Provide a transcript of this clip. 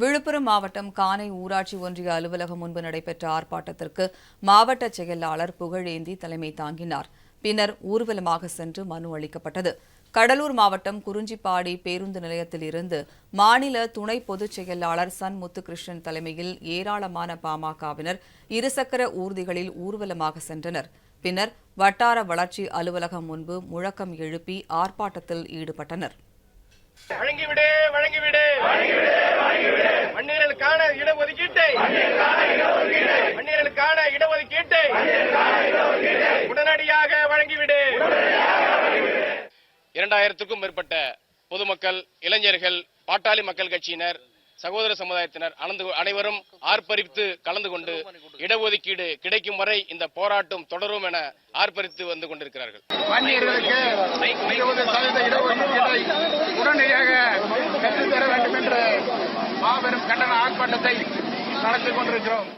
விழுப்புரம் மாவட்டம் கானை ஊராட்சி ஒன்றிய அலுவலகம் முன்பு நடைபெற்ற ஆர்ப்பாட்டத்திற்கு மாவட்ட செயலாளர் புகழேந்தி தலைமை தாங்கினார். பின்னர் ஊர்வலமாக சென்று மனு அளிக்கப்பட்டது. கடலூர் மாவட்டம் குறிஞ்சிப்பாடி பேருந்து நிலையத்தில் இருந்து மாநில துணை பொதுச் செயலாளர் சன் முத்துகிருஷ்ணன் தலைமையில் ஏராளமான பாமகவினர் இருசக்கர ஊர்திகளில் ஊர்வலமாக சென்றனர். பின்னர் வட்டார வளர்ச்சி அலுவலகம் முன்பு முழக்கம் எழுப்பி ஆர்ப்பாட்டத்தில் ஈடுபட்டனர். வழங்கிவிடு வழங்கிவிடு. உடனடியாக வழங்கிவிடு. இரண்டாயிரத்துக்கும் மேற்பட்ட பொதுமக்கள் இளைஞர்கள் பாட்டாளி மக்கள் கட்சியினர் சகோதர சமுதாயத்தினர் அனைவரும் ஆர்ப்பரித்து கலந்து கொண்டு இடஒதுக்கீடு கிடைக்கும் வரை இந்த போராட்டம் தொடரும் என ஆர்ப்பரித்து வந்து கொண்டிருக்கிறார்கள். உடனடியாக பெற்றுத்தர வேண்டும் என்று மாபெரும் கண்டன ஆர்ப்பாட்டத்தை நடத்தி கொண்டிருக்கிறோம்.